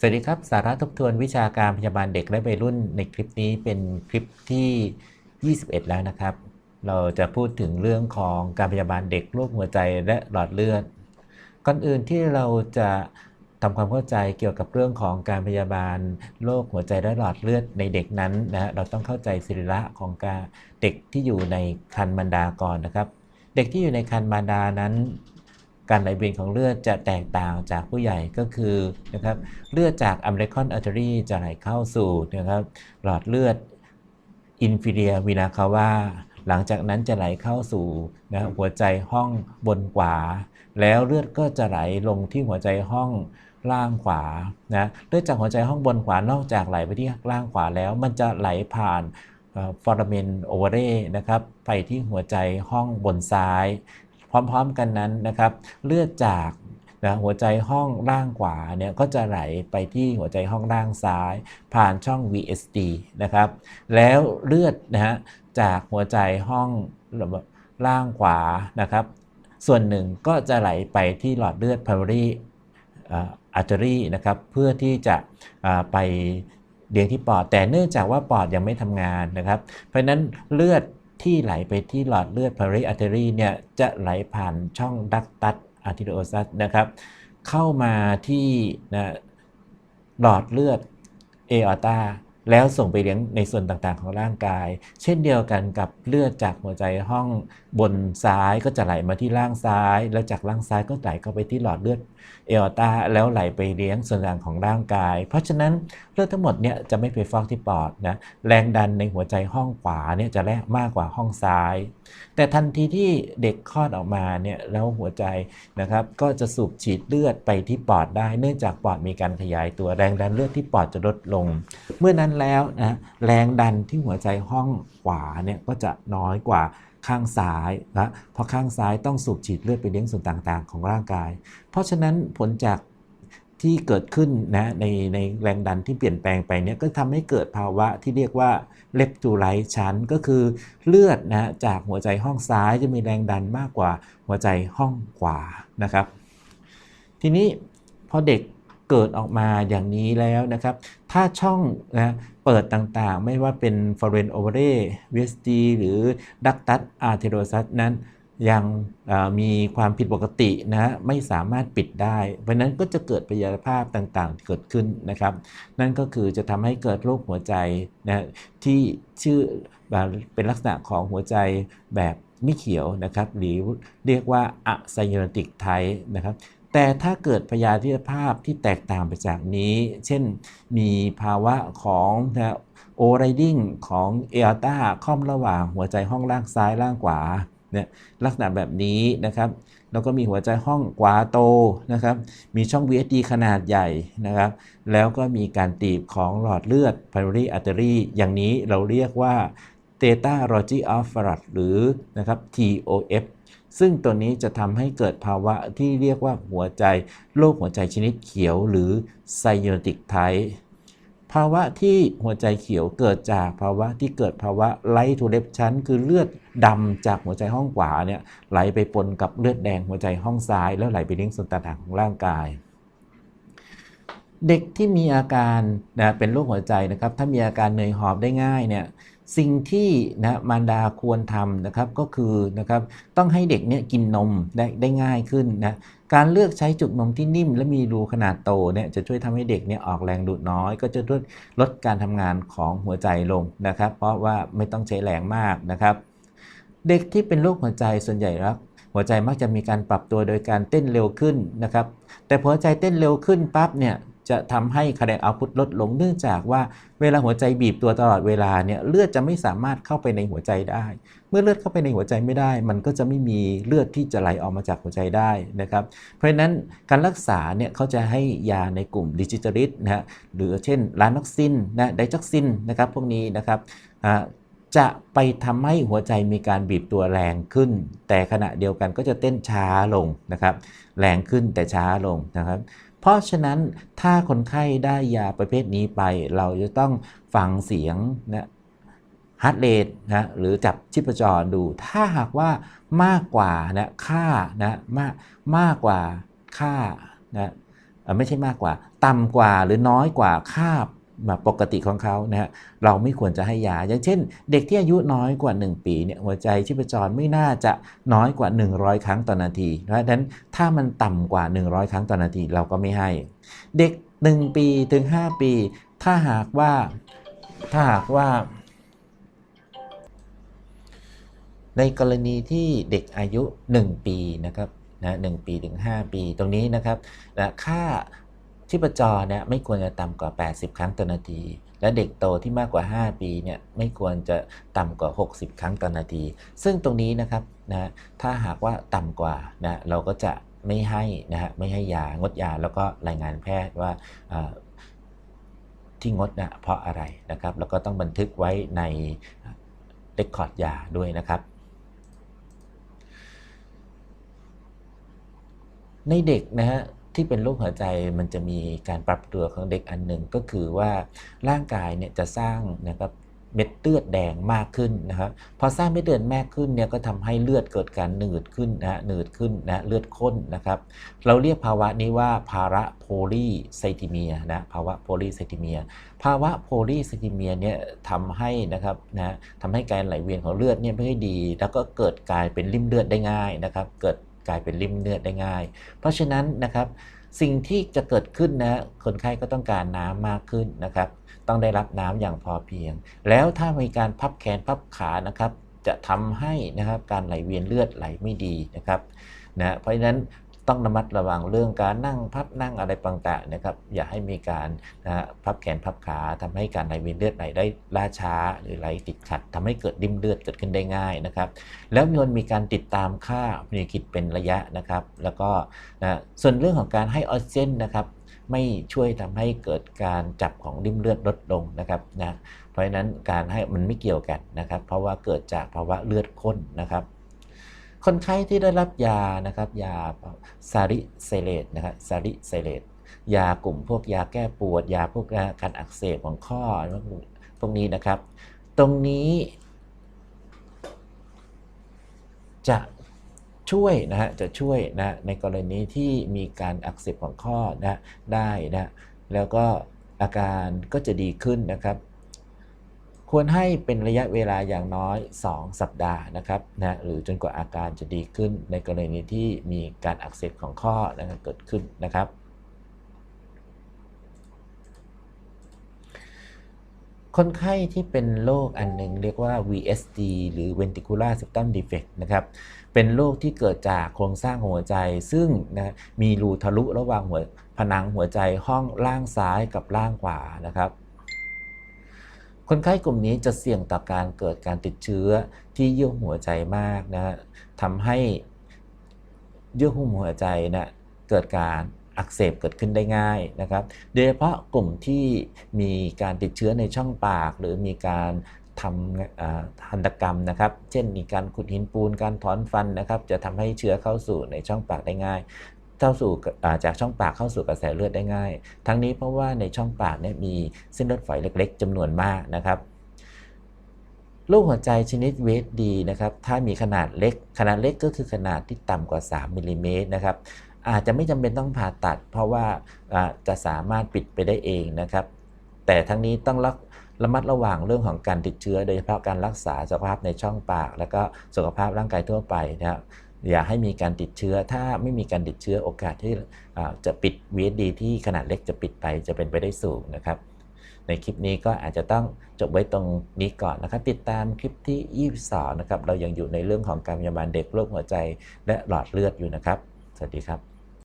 สวัสดีครับ สาระทบทวนวิชาการพยาบาลเด็กและวัยรุ่นในคลิปนี้เป็นคลิปที่ 21 แล้วนะครับ เราจะพูดถึงเรื่องของการพยาบาลเด็กโรคหัวใจและหลอดเลือด ก่อนอื่นที่เราจะทำความเข้าใจเกี่ยวกับเรื่องของการพยาบาลโรคหัวใจและหลอดเลือดในเด็กนั้นนะเราต้องเข้าใจสิริระของการเด็กที่อยู่ในคันมารดาก่อนนะครับ เด็กที่อยู่ในคันมารดานั้น การไหลเวียนของเลือดจะแตกต่างจากผู้ใหญ่ก็คือนะครับเลือดจากอัมเ c คอนอัลเทอรีจะไหลเข้าสู่นะครับหลอดเลือดอินฟิเดียวินาคาวาหลังจากนั้นจะไหลเข้าสู่นะหัวใจห้องบนขวา แล้วเลือดก็จะไหลลงที่หัวใจห้องล่างขวานะเลือดจากหัวใจห้องบนขวานอกจากไหลไปที่ล่างขวาแล้ว มันจะไหลผ่านฟอร์เมนโอเวเรนะครับไปที่หัวใจห้องบนซ้าย พร้อมๆกันนั้นนะครับ เลือดจากนะหัวใจห้องล่างขวาเนี่ยก็จะไหลไปที่หัวใจห้องล่างซ้าย ผ่านช่อง VSD นะครับ แล้วเลือดนะฮะจากหัวใจห้องล่างขวานะครับ ส่วนหนึ่งก็จะไหลไปที่หลอดเลือด primary artery นะครับเพื่อที่จะไปเลี้ยงที่ปอด แต่เนื่องจากว่าปอดยังไม่ทำงานนะครับ เพราะนั้นเลือด ที่ไหลไปที่หลอดเลือด primary artery เนี่ยจะไหลผ่านช่อง ductus arteriosus นะครับเข้ามาที่นะหลอดเลือด aorta แล้วส่งไปเลี้ยงในส่วนต่างๆของร่างกาย เช่นเดียวกันกับเลือดจากหัวใจห้องบนซ้ายก็จะไหลมาที่ล่างซ้าย แล้วจากล่างซ้ายก็ไหลเข้าไปที่หลอดเลือด เออตาแล้วไหลไปเลี้ยงส่วนต่างของร่างกาย เพราะฉะนั้นเลือดทั้งหมดเนี่ยจะไม่ไปฟอกที่ปอดนะแรงดันในหัวใจห้องขวาเนี่ยจะแรงมากกว่าห้องซ้าย แต่ทันทีที่เด็กคลอดออกมาเนี่ยแล้วหัวใจนะครับก็จะสูบฉีดเลือดไปที่ปอดได้ เนื่องจากปอดมีการขยายตัวแรงดันเลือดที่ปอดจะลดลง เมื่อนั้นแล้วนะแรงดันที่หัวใจห้องขวาเนี่ยก็จะน้อยกว่า ข้างซ้ายนะเพราะข้างซ้ายต้องสูบฉีดเลือดไปเลี้ยงส่วนต่างๆ ของร่างกาย เพราะฉะนั้นผลจากที่เกิดขึ้นนะในในแรงดันที่เปลี่ยนแปลงไปเนี่ยก็ทำให้เกิดภาวะที่เรียกว่าเลปตูไลท์ชันก็คือเลือดนะจากหัวใจห้องซ้ายจะมีแรงดันมากกว่าหัวใจห้องขวานะครับ ทีนี้พอเด็ก เกิดออกมาอย่างนี้แล้วนะครับ ถ้าช่องนะเปิดต่างๆ ไม่ว่าเป็น foreign ovary VSD หรือ ductus arteriosus นั้นยังมีความผิดปกตินะไม่สามารถปิดได้ เพราะนั้นก็จะเกิดประยภาพต่างๆ เกิดขึ้นนะครับ นั่นก็คือจะทำให้เกิดโรคหัวใจนะที่ชื่อเป็นลักษณะของหัวใจแบบไม่เขียวนะครับ หรือเรียกว่าอะไซโยติกไทนะครับ แต่ถ้าเกิดพยาธิภาพที่แตกต่างไปจากนี้ เช่นมีภาวะของโอไรดิ้งของเอลตาค่อมระหว่างหัวใจห้องล่างซ้ายล่างขวาเนี่ยลักษณะแบบนี้นะครับแล้วก็มีหัวใจห้องขวาโตนะครับ มีช่อง VSD ขนาดใหญ่นะครับ แล้วก็มีการตีบของหลอดเลือด primary artery อย่างนี้เราเรียกว่า theta logi of Farad หรือนะครับ TOF ซึ่งตัวนี้จะทำให้เกิดภาวะที่เรียกว่าหัวใจโรคหัวใจชนิดเขียวหรือไซโยติกไทภาวะที่หัวใจเขียวเกิดจากภาวะที่เกิดภาวะไลทูเลปชันคือเลือดดำจากหัวใจห้องขวาเนี่ยไหลไปปนกับเลือดแดงหัวใจห้องซ้าย แล้วไหลไปเลี้ยงส่วนต่างๆของร่างกาย เด็กที่มีอาการนะเป็นโรคหัวใจนะครับ ถ้ามีอาการเหนื่อยหอบได้ง่ายเนี่ย สิ่งที่นะมารดาควรทำนะครับก็คือนะครับต้องให้เด็กเนี่ยกินนมได้ได้ง่ายขึ้นนะการเลือกใช้จุกนมที่นิ่ม และมีรูขนาดโตเนี่ยจะช่วยทำให้เด็กเนี่ยออกแรงดูดน้อย ก็จะลดลดการทำงานของหัวใจลงนะครับ เพราะว่าไม่ต้องใช้แรงมากนะครับ เด็กที่เป็นโรคหัวใจส่วนใหญ่แล้วหัวใจมักจะมีการปรับตัวโดยการเต้นเร็วขึ้นนะครับ แต่หัวใจเต้นเร็วขึ้นปั๊บเนี่ย จะทำให้คะแนนเอาพุทลดลงเนื่องจากว่าเวลาหัวใจบีบตัวตลอดเวลาเนี่ยเลือดจะไม่สามารถเข้าไปในหัวใจได้ เมื่อเลือดเข้าไปในหัวใจไม่ได้ มันก็จะไม่มีเลือดที่จะไหลออกมาจากหัวใจได้นะครับ เพราะฉะนั้นการรักษาเนี่ยเขาจะให้ยาในกลุ่มดิจิตอริสนะฮะหรือเช่นลานอกซินนะไดจ็อกซินนะครับพวกนี้นะครับจะไปทำให้หัวใจมีการบีบตัวแรงขึ้น แต่ขณะเดียวกันก็จะเต้นช้าลงนะครับ แรงขึ้นแต่ช้าลงนะครับ เพราะฉะนั้นถ้าคนไข้ได้ยาประเภทนี้ไป เราจะต้องฟังเสียงนะฮาร์ดเรทนะหรือจับชิปจรดู ถ้าหากว่ามากกว่านะค่านะมากมากกว่าค่านะไม่ใช่มากกว่า ต่ำกว่าหรือน้อยกว่าค่า ปกติของเขานะฮะเราไม่ควรจะให้ยา อย่างเช่น เด็กที่อายุน้อยกว่า 1 ปีเนี่ยหัวใจชีพจรไม่น่าจะน้อยกว่า 100 ครั้งต่อนาทีเพราะฉะนั้นถ้ามันต่ำกว่า 100 ครั้งต่อนาทีเราก็ไม่ให้ เด็ก 1 ปีถึง 5 ปี ถ้าหากว่าถ้าหากว่า ในกรณีที่เด็กอายุ 1 ปีนะครับนะหปีถึง 5 ปีตรงนี้นะครับนะค่า ชีพจรเนี่ยไม่ควรจะต่ำกว่า 80 ครั้งต่อนาที และเด็กโตที่มากกว่า 5 ปีเนี่ยไม่ควรจะต่ำกว่า 60 ครั้งต่อนาที ซึ่งตรงนี้นะครับนะถ้าหากว่าต่ำกว่านะเราก็จะไม่ให้นะฮะไม่ให้ยางดยาแล้วก็รายงานแพทย์ว่าที่งดนะเพราะอะไรนะครับ แล้วก็ต้องบันทึกไว้ในเรคคอร์ดยาด้วยนะครับ ในเด็กนะฮะ ที่เป็นโรคหัวใจมันจะมีการปรับตัวของเด็กอันหนึ่งก็คือว่าร่างกายเนี่ยจะสร้างนะครับเม็ดเลือดแดงมากขึ้นนะครับพอสร้างเม็ดเลือดมากขึ้นเนี่ยก็ทำให้เลือดเกิดการหนืดขึ้นนะหนืดขึ้นนะเลือดข้นนะครับ เราเรียกภาวะนี้ว่าภาวะโพลีไซติเมียนะภาวะโพลีไซติเมีย ภาวะโพลีไซติเมียเนี่ยทำให้นะครับนะทำให้การไหลเวียนของเลือดเนี่ยไม่ดี แล้วก็เกิดกลายเป็นริ่มเลือดได้ง่ายนะครับ เกิด กลายเป็นริ่มเลือดได้ง่าย เพราะฉะนั้นนะครับสิ่งที่จะเกิดขึ้นนะคนไข้ก็ต้องการน้ำมากขึ้นนะครับ ต้องได้รับน้ำอย่างพอเพียง แล้วถ้ามีการพับแขนพับขานะครับ จะทำให้นะครับการไหลเวียนเลือดไหลไม่ดีนะครับนะเพราะฉะนั้น ต้องระมัดระวังเรื่องการนั่งพับนั่งอะไรต่างๆนะครับ อย่าให้มีการนะพับแขนพับขาทำให้การไหลเวียนเลือดไหลได้ล่าช้าหรือไหลติดขัดทำให้เกิดดิ่มเลือดเกิดขึ้นได้ง่ายนะครับ แล้วมีคนมีการติดตามค่ามีคิดเป็นระยะนะครับ แล้วก็นะส่วนเรื่องของการให้ออกซิเจนนะครับไม่ช่วยทำให้เกิดการจับของริ่มเลือดลดลงนะครับนะเพราะฉะนั้นการให้มันไม่เกี่ยวกันนะครับ เพราะว่าเกิดจากภาวะเลือดข้นนะครับ คนไข้ที่ได้รับยานะครับยาซาริเซเลตนะครับซาริเซเลตยากลุ่มพวกยาแก้ปวด ยาพวกการอักเสบของข้อพวกนี้นะครับ ตรงนี้จะช่วยนะฮะจะช่วยนะในกรณีที่มีการอักเสบของข้อนะได้นะแล้วก็อาการก็จะดีขึ้นนะครับ ควรให้เป็นระยะเวลาอย่างน้อย 2 สัปดาห์นะครับนะหรือจนกว่าอาการจะดีขึ้นในกรณีที่มีการอักเสบของข้อนะเกิดขึ้นนะครับ คนไข้ที่เป็นโรคอันหนึ่งเรียกว่า VSD หรือ Ventricular Septum Defect นะครับ เป็นโรคที่เกิดจากโครงสร้างหัวใจ ซึ่งนะมีรูทะลุระหว่างหัวผนังหัวใจห้องล่างซ้ายกับล่างขวานะครับ คนไข้กลุ่มนี้จะเสี่ยงต่อการเกิดการติดเชื้อที่เยื่อหัวใจมากนะทำให้เยื่อหุ้มหัวใจนะเกิดการอักเสบเกิดขึ้นได้ง่ายนะครับ โดยเฉพาะกลุ่มที่มีการติดเชื้อในช่องปาก หรือมีการทำหันตกรรมนะครับ เช่นมีการขุดหินปูนการถอนฟันนะครับ จะทำให้เชื้อเข้าสู่ในช่องปากได้ง่าย เข้าสู่จากช่องปากเข้าสู่กระแสเลือดได้ง่าย ทั้งนี้เพราะว่าในช่องปากเนี่ยมีเส้นเลือดฝอยเล็ก ๆจำนวนมากนะครับลูกหัวใจชนิดเวทดีนะครับ ถ้ามีขนาดเล็ก ขนาดเล็กก็คือขนาดที่ต่ำกว่า 3มิลลิเมตรนะครับ อาจจะไม่จำเป็นต้องผ่าตัด เพราะว่าจะสามารถปิดไปได้เองนะครับ แต่ทั้งนี้ต้องรักระมัดระวังเรื่องของการติดเชื้อ โดยเฉพาะการรักษาสุขภาพในช่องปาก แล้วก็สุขภาพร่างกายทั่วไปนะครับ อย่าให้มีการติดเชื้อ ถ้าไม่มีการติดเชื้อโอกาสที่จะปิด VSD ที่ขนาดเล็กจะปิดไปจะเป็นไปได้สูงนะครับ ในคลิปนี้ก็อาจจะต้องจบไว้ตรงนี้ก่อนนะครับ ติดตามคลิปที่ 22 นะครับ เรายังอยู่ในเรื่องของการพยาบาลเด็กโรคหัวใจและหลอดเลือดอยู่นะครับ สวัสดีครับ